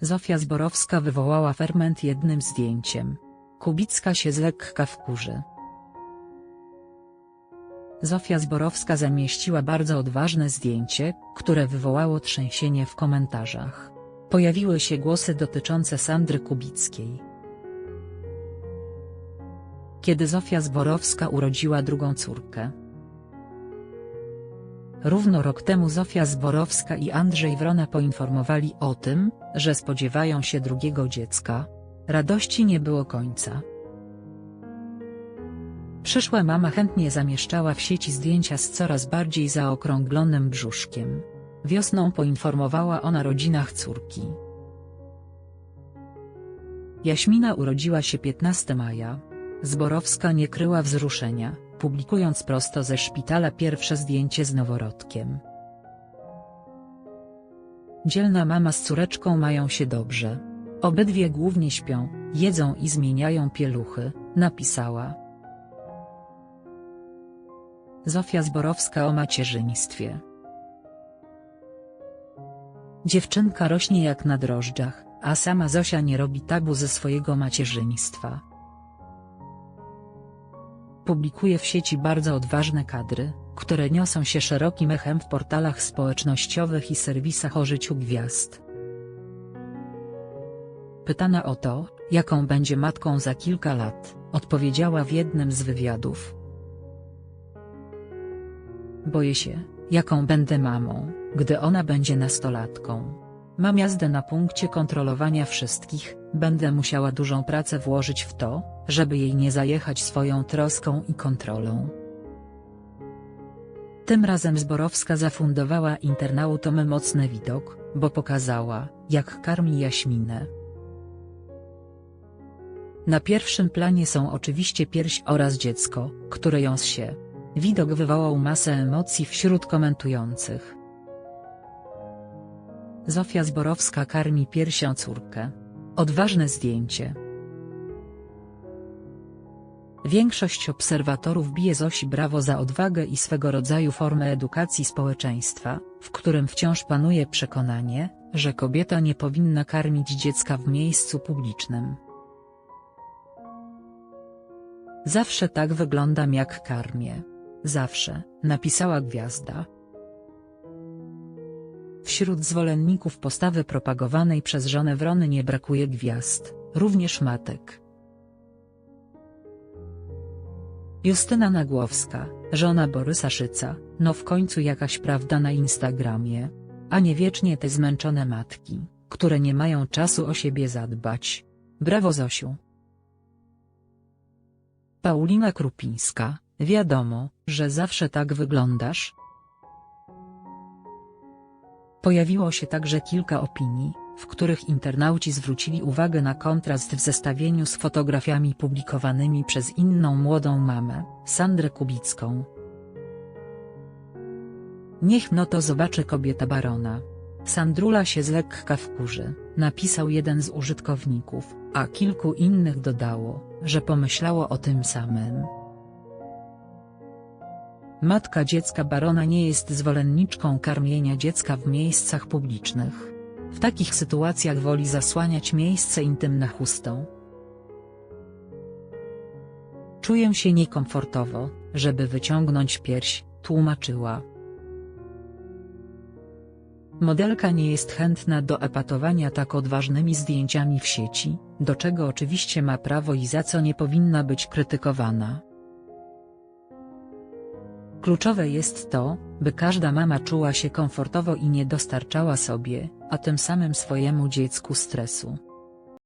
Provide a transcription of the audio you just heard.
Zofia Zborowska wywołała ferment jednym zdjęciem. Kubicka się z lekka wkurzy. Zofia Zborowska zamieściła bardzo odważne zdjęcie, które wywołało trzęsienie w komentarzach. Pojawiły się głosy dotyczące Sandry Kubickiej. Kiedy Zofia Zborowska urodziła drugą córkę. Równo rok temu Zofia Zborowska i Andrzej Wrona poinformowali o tym, że spodziewają się drugiego dziecka. Radości nie było końca. Przyszła mama chętnie zamieszczała w sieci zdjęcia z coraz bardziej zaokrąglonym brzuszkiem. Wiosną poinformowała o narodzinach córki. Jaśmina urodziła się 15 maja. Zborowska nie kryła wzruszenia, publikując prosto ze szpitala pierwsze zdjęcie z noworodkiem. Dzielna mama z córeczką mają się dobrze. Obydwie głównie śpią, jedzą i zmieniają pieluchy, napisała. Zofia Zborowska o macierzyństwie. Dziewczynka rośnie jak na drożdżach, a sama Zosia nie robi tabu ze swojego macierzyństwa. Publikuje w sieci bardzo odważne kadry, które niosą się szerokim echem w portalach społecznościowych i serwisach o życiu gwiazd. Pytana o to, jaką będzie matką za kilka lat, odpowiedziała w jednym z wywiadów. Boję się, jaką będę mamą, gdy ona będzie nastolatką. Mam jazdę na punkcie kontrolowania wszystkich, będę musiała dużą pracę włożyć w to, żeby jej nie zajechać swoją troską i kontrolą. Tym razem Zborowska zafundowała internautom mocny widok, bo pokazała, jak karmi Jaśminę. Na pierwszym planie są oczywiście pierś oraz dziecko, które ją się. Widok wywołał masę emocji wśród komentujących. Zofia Zborowska karmi piersią córkę. Odważne zdjęcie. Większość obserwatorów bije Zosi brawo za odwagę i swego rodzaju formę edukacji społeczeństwa, w którym wciąż panuje przekonanie, że kobieta nie powinna karmić dziecka w miejscu publicznym. Zawsze tak wyglądam jak karmię. Zawsze, napisała gwiazda. Wśród zwolenników postawy propagowanej przez żonę Wrony nie brakuje gwiazd, również matek. Justyna Nagłowska, żona Borysa Szyca, no w końcu jakaś prawda na Instagramie. A nie wiecznie te zmęczone matki, które nie mają czasu o siebie zadbać. Brawo Zosiu. Paulina Krupińska, wiadomo, że zawsze tak wyglądasz. Pojawiło się także kilka opinii, w których internauci zwrócili uwagę na kontrast w zestawieniu z fotografiami publikowanymi przez inną młodą mamę, Sandrę Kubicką. Niech no to zobaczy kobieta barona. Sandrula się z lekka wkurzy, napisał jeden z użytkowników, a kilku innych dodało, że pomyślało o tym samym. Matka dziecka barona nie jest zwolenniczką karmienia dziecka w miejscach publicznych. W takich sytuacjach woli zasłaniać miejsce intymne chustą. Czuję się niekomfortowo, żeby wyciągnąć pierś, tłumaczyła. Modelka nie jest chętna do epatowania tak odważnymi zdjęciami w sieci, do czego oczywiście ma prawo i za co nie powinna być krytykowana. Kluczowe jest to, by każda mama czuła się komfortowo i nie dostarczała sobie, a tym samym swojemu dziecku stresu.